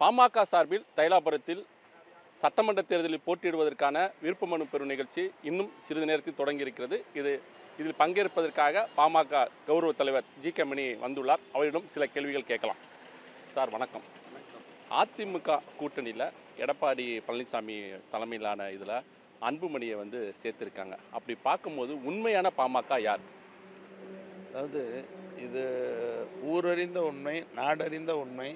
பாமக சார்பில் தைலாபுரத்தில் சட்டமன்ற தேர்தலில் போட்டியிடுவதற்கான விருப்ப மனு பெறும் நிகழ்ச்சி இன்னும் சிறிது நேரத்தில் தொடங்கியிருக்கிறது. இது இதில் பங்கேற்பதற்காக பாமக கௌரவ தலைவர் ஜி கே மணி வந்துள்ளார். அவரிடம் சில கேள்விகள் கேட்கலாம். சார் வணக்கம். அதிமுக கூட்டணியில் எடப்பாடி பழனிசாமி தலைமையிலான இதில் அன்புமணியை வந்து சேர்த்துருக்காங்க. அப்படி பார்க்கும்போது உண்மையான பாமக யார்? அதாவது இது ஊரறிந்த உண்மை நாடறிந்த உண்மை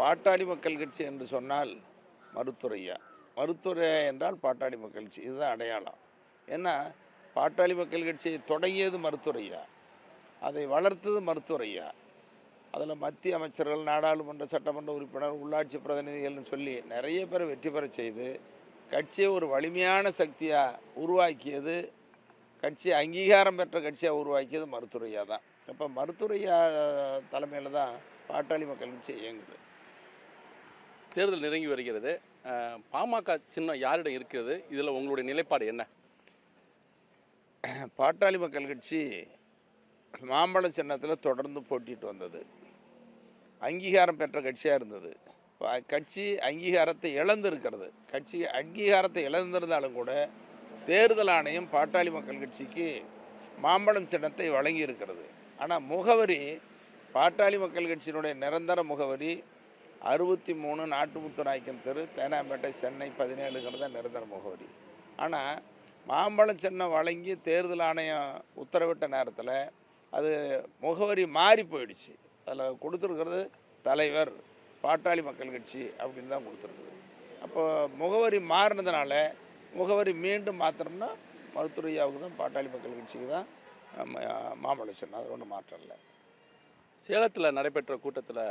பாட்டாளி மக்கள் கட்சி என்று சொன்னால் மருத்துறையா மருத்துரையா என்றால் பாட்டாளி மக்கள் கட்சி. இதுதான் அடையாளம். ஏன்னா பாட்டாளி மக்கள் கட்சியை தொடங்கியது மருத்துரையா அதை வளர்த்தது மருத்துரையா அதில் மத்திய அமைச்சர்கள் நாடாளுமன்ற சட்டமன்ற உறுப்பினர் உள்ளாட்சி பிரதிநிதிகள்னு சொல்லி நிறைய பேர் வெற்றி பெற செய்து கட்சியை ஒரு வலிமையான சக்தியாக உருவாக்கியது கட்சி அங்கீகாரம் பெற்ற கட்சியாக உருவாக்கியது மருத்துறையாக தான். இப்போ மருத்துறையா தலைமையில் தான் பாட்டாளி மக்கள் கட்சி இயங்குது. தேர்தல் நெருங்கி வருகிறது. பாமக சின்னம் யாரிடம் இருக்கிறது? இதில் உங்களுடைய நிலைப்பாடு என்ன? பாட்டாளி மக்கள் கட்சி மாம்பழ சின்னத்தில் தொடர்ந்து போட்டிட்டு வந்தது. அங்கீகாரம் பெற்ற கட்சியாக இருந்தது. கட்சி அங்கீகாரத்தை இழந்திருக்கிறது. கட்சி அங்கீகாரத்தை இழந்திருந்தாலும் கூட தேர்தல் ஆணையம் பாட்டாளி மக்கள் கட்சிக்கு மாம்பழம் சின்னத்தை வழங்கி இருக்கிறது ஆனால் முகவரி பாட்டாளி மக்கள் கட்சியினுடைய நிரந்தர முகவரி அறுபத்தி மூணு நாட்டுமுத்து நாய்க்கம் தெரு தேனாம்பேட்டை சென்னை பதினேழுங்கிறது தான் நிரந்தர முகவரி. ஆனால் மாம்பழம் சின்னம் வழங்கி தேர்தல் ஆணையம் உத்தரவிட்ட நேரத்தில் அது முகவரி மாறி போயிடுச்சு. அதில் கொடுத்துருக்கிறது தலைவர் பாட்டாளி மக்கள் கட்சி அப்படின்னு தான் கொடுத்துருக்குது. அப்போ முகவரி மாறினதுனால முகவரி மீண்டும் மாத்திரம்னா மருத்துவரையாவுக்கு தான் பாட்டாளி மக்கள் கட்சிக்கு தான் ம- மாம்பழ சின்னம் அது ஒன்றும் மாற்றம் இல்லை. சேலத்தில் நடைபெற்ற கூட்டத்தில்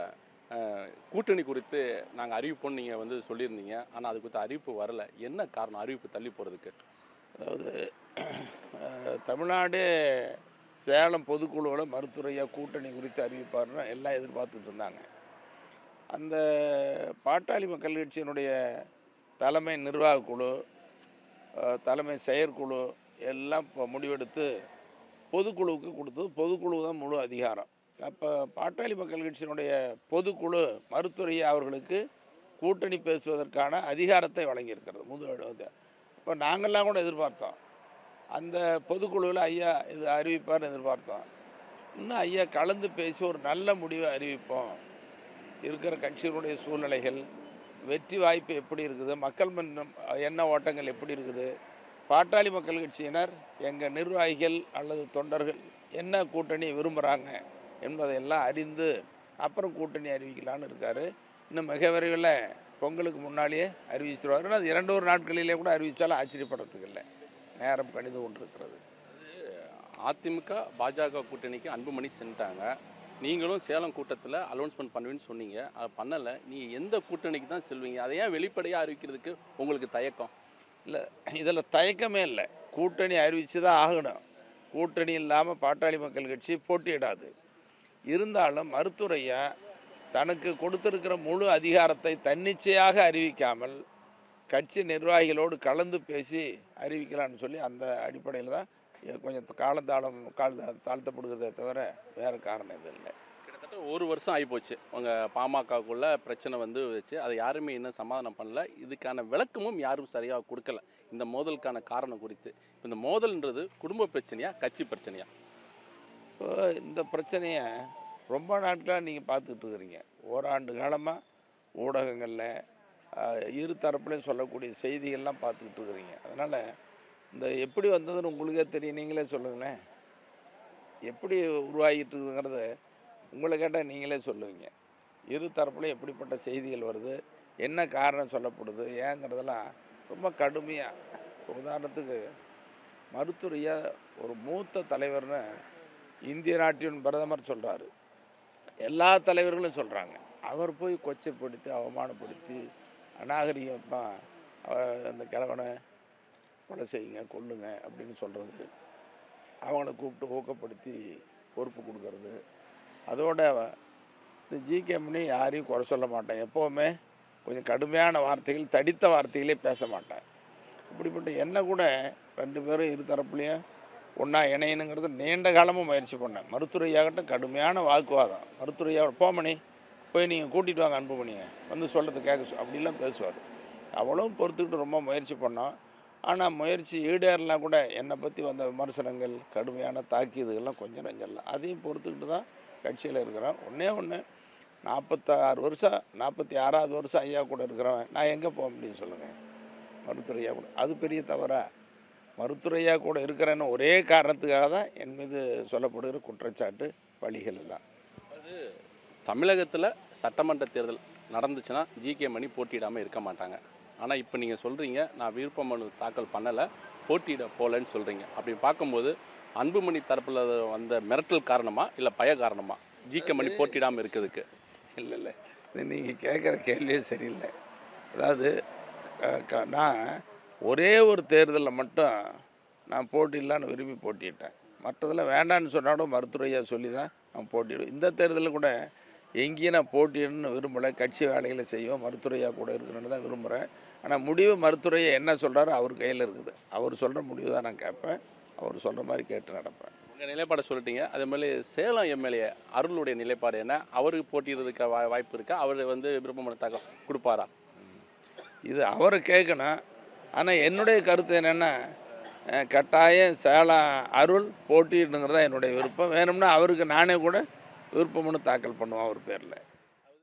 கூட்டணி குறித்து நாங்கள் அறிவிப்போம்னு நீங்கள் வந்து சொல்லியிருந்தீங்க. ஆனால் அது குறித்த அறிவிப்பு வரல. என்ன காரணம் அறிவிப்பு தள்ளி போகிறதுக்கு அதாவது தமிழ்நாடு சேலம் பொதுக்குழுவில் மருத்துவரையாக கூட்டணி குறித்து அறிவிப்பார்னு எல்லாம் எதிர்பார்த்துட்டு இருந்தாங்க. அந்த பாட்டாளி மக்கள் கட்சியினுடைய தலைமை நிர்வாக குழு தலைமை செயற்குழு எல்லாம் இப்போ முடிவெடுத்து பொதுக்குழுவுக்கு கொடுத்தது. பொதுக்குழு தான் முழு அதிகாரம். அப்போ பாட்டாளி மக்கள் கட்சியினுடைய பொதுக்குழு மருத்துவரையா அவர்களுக்கு கூட்டணி பேசுவதற்கான அதிகாரத்தை வழங்கியிருக்கிறது முது இப்போ நாங்கள்லாம் கூட எதிர்பார்த்தோம். அந்த பொதுக்குழுவில் ஐயா இது அறிவிப்பார்னு எதிர்பார்த்தோம். இன்னும் ஐயா கலந்து பேசி ஒரு நல்ல முடிவை அறிவிப்போம். இருக்கிற கட்சிகளுடைய சூழ்நிலைகள் வெற்றி வாய்ப்பு எப்படி இருக்குது மக்கள் மன்றம் என்ன ஓட்டங்கள் எப்படி இருக்குது பாட்டாளி மக்கள் கட்சியினர் எங்கள் நிர்வாகிகள் அல்லது தொண்டர்கள் என்ன கூட்டணி விரும்புகிறாங்க என்பதையெல்லாம் அறிந்து அப்புறம் கூட்டணி அறிவிக்கலான்னு இருக்காரு. இன்னும் மிக விரைவில் பொங்கலுக்கு முன்னாலேயே அறிவிச்சிருவாரு. அது இரண்டு ஒரு நாட்களிலே கூட அறிவித்தாலும் ஆச்சரியப்படுறதுக்கு இல்லை. நேரம் கணிது கொண்டிருக்கிறது. அதிமுக பாஜக கூட்டணிக்கு அன்புமணி சென்றாங்க நீங்களும் சேலம் கூட்டத்தில் அலௌன்ஸ்மெண்ட் பண்ணுவேன்னு சொன்னீங்க. அதை பண்ணலை. நீங்கள் எந்த கூட்டணிக்கு தான் செல்வீங்க? அதை ஏன் வெளிப்படையாக அறிவிக்கிறதுக்கு உங்களுக்கு தயக்கம்? இதில் தயக்கமே இல்லை. கூட்டணி அறிவித்து தான் ஆகணும். கூட்டணி இல்லாமல் பாட்டாளி மக்கள் கட்சி போட்டியிடாது. இருந்தாலும் மருத்துவரையா தனக்கு கொடுத்திருக்கிற முழு அதிகாரத்தை தன்னிச்சையாக அறிவிக்காமல் கட்சி நிர்வாகிகளோடு கலந்து பேசி அறிவிக்கலாம்னு சொல்லி அந்த அடிப்படையில் தான் கொஞ்சம் காலந்தாளம் கால தாழ்த்தப்படுகிறதே தவிர வேறு காரணம் எதுவும் இல்லை. கிட்டத்தட்ட ஒரு வருஷம் ஆகிப்போச்சு. உங்கள் பாமகக்குள்ள பிரச்சனை வந்து வச்சு அதை யாருமே இன்னும் சமாதானம் பண்ணல. இதுக்கான விளக்கமும் யாரும் சரியாக கொடுக்கல. இந்த மோதலுக்கான காரணம் குறித்து. இந்த மோதல்ன்றது குடும்ப பிரச்சனையா கட்சி பிரச்சனையா? இப்போ இந்த பிரச்சனையை ரொம்ப நாட்களாக நீங்கள் பார்த்துக்கிட்டு இருக்கிறீங்க. ஓராண்டு காலமாக ஊடகங்களில் இரு தரப்புலையும் சொல்லக்கூடிய செய்திகள்லாம் பார்த்துக்கிட்டு இருக்கிறீங்க. அதனால் இந்த எப்படி வந்ததுன்னு உங்களுக்கே தெரியும். நீங்களே சொல்லுங்களேன். எப்படி உருவாகிட்டு இருக்குங்கிறத உங்களை கேட்டால் நீங்களே சொல்லுவீங்க. இரு தரப்புலையும் எப்படிப்பட்ட செய்திகள் வருது என்ன காரணம் சொல்லப்படுது ஏங்கிறதெல்லாம் ரொம்ப கடுமையாக உதாரணத்துக்கு மருத்துவரையாக ஒரு மூத்த தலைவர்னு இந்திய நாட்டின் பிரதமர் சொல்கிறாரு எல்லா தலைவர்களும் சொல்கிறாங்க அவர் போய் கொச்சைப்படுத்தி அவமானப்படுத்தி அநாகரிகமாக அவர் அந்த கிழவனை கொலை செய்யுங்க கொல்லுங்க அப்படின்னு சொல்கிறது அவங்கள கூப்பிட்டு ஊக்கப்படுத்தி பொறுப்பு கொடுக்கறது. அதோட இந்த ஜிகே மணி யாரையும் குறை சொல்ல மாட்டேன் எப்போவுமே கொஞ்சம் கடுமையான வார்த்தைகள் தடித்த வார்த்தைகளே பேச மாட்டேன் இப்படிப்பட்ட என்ன கூட ரெண்டு பேரும் இரு தரப்புலையும் ஒன்றா இணையணுங்கிறது நீண்ட காலமாக முயற்சி பண்ணேன். மருத்துவரையாகட்டும் கடுமையான வாக்குவாதம். மருத்துவரையாக போமணி போய் நீங்கள் கூட்டிகிட்டு வாங்க அன்புமணியை வந்து சொல்கிறது கேட்க அப்படிலாம் பேசுவார். அவளும் பொறுத்துக்கிட்டு ரொம்ப முயற்சி பண்ணோம். ஆனால் முயற்சி ஈடேறலாம் கூட என்னை பற்றி வந்த விமர்சனங்கள் கடுமையான தாக்கியதுகள்லாம் கொஞ்சம் நஞ்சல்ல அதையும் பொறுத்துக்கிட்டு தான் கட்சியில் இருக்கிறோம் ஒன்றே ஒன்று நாற்பத்தாறு வருஷம் நாற்பத்தி ஆறாவது வருஷம் ஐயா கூட இருக்கிறவன். நான் எங்கே போக முடியும் சொல்லுங்கள் மருத்துவர் ஐயா கூட. அது பெரிய தவறாக மருத்துவர் ஐயா கூட இருக்கிறேன்னு ஒரே காரணத்துக்காக தான் என் மீது சொல்லப்படுகிற குற்றச்சாட்டு பழிகள் எல்லாம். தமிழகத்தில் சட்டமன்ற தேர்தல் நடந்துச்சுன்னா ஜிகே மணி போட்டியிடாமல் இருக்க மாட்டாங்க. ஆனால் இப்போ நீங்கள் சொல்கிறீங்க நான் விருப்ப மனு தாக்கல் பண்ணலை போட்டியிட போகலன்னு சொல்கிறீங்க அப்படி பார்க்கும்போது அன்புமணி தரப்பில் வந்த மிரட்டல் காரணமா இல்லை பய காரணமா ஜிகே மணி போட்டியிடாமல் இருக்கிறதுக்கு? இல்லை இல்லை. நீங்கள் கேட்குற கேள்வியே சரியில்லை. அதாவது க- க- நான் ஒரே ஒரு தேர்தலில் மட்டும் நான் போட்டிடலான்னு விரும்பி போட்டிட்டேன் மற்றதில் வேண்டான்னு சொன்னாலும் மருத்துவரையா சொல்லி தான் நான் போட்டிடுவேன் இந்த தேர்தலில் கூட எங்கேயும் நான் போட்டிடணும்னு விரும்பலை. கட்சி வேலைகளை செய்வோம் மருத்துவரையா கூட இருக்கணும்னு தான் விரும்புகிறேன் ஆனால் முடிவு மருத்துவரையா என்ன சொல்கிறாரோ அவர் கையில் இருக்குது. அவர் சொல்கிற முடிவு தான் நான் கேட்பேன். அவர் சொல்கிற மாதிரி கேட்டு நடப்பேன். உங்கள் நிலைப்பாடை சொல்லிட்டீங்க. அதே மாதிரி சேலம் எம்எல்ஏ அருளுடைய நிலைப்பாடு என்ன? அவருக்கு போட்டியிடுறதுக்கு வா வாய்ப்பு இருக்கா? அவர் வந்து விருப்ப மனு தாக்கல் கொடுப்பாரா? இது அவரை கேட்கணும். ஆனால் என்னுடைய கருத்து என்னென்னா கட்டாயம் சேலம் அருள் போட்டியிடங்கிறதான் என்னுடைய விருப்பம். வேணும்னா அவருக்கு நானே கூட விருப்பம்னு தாக்கல் பண்ணுவோம் அவர் பேரில்.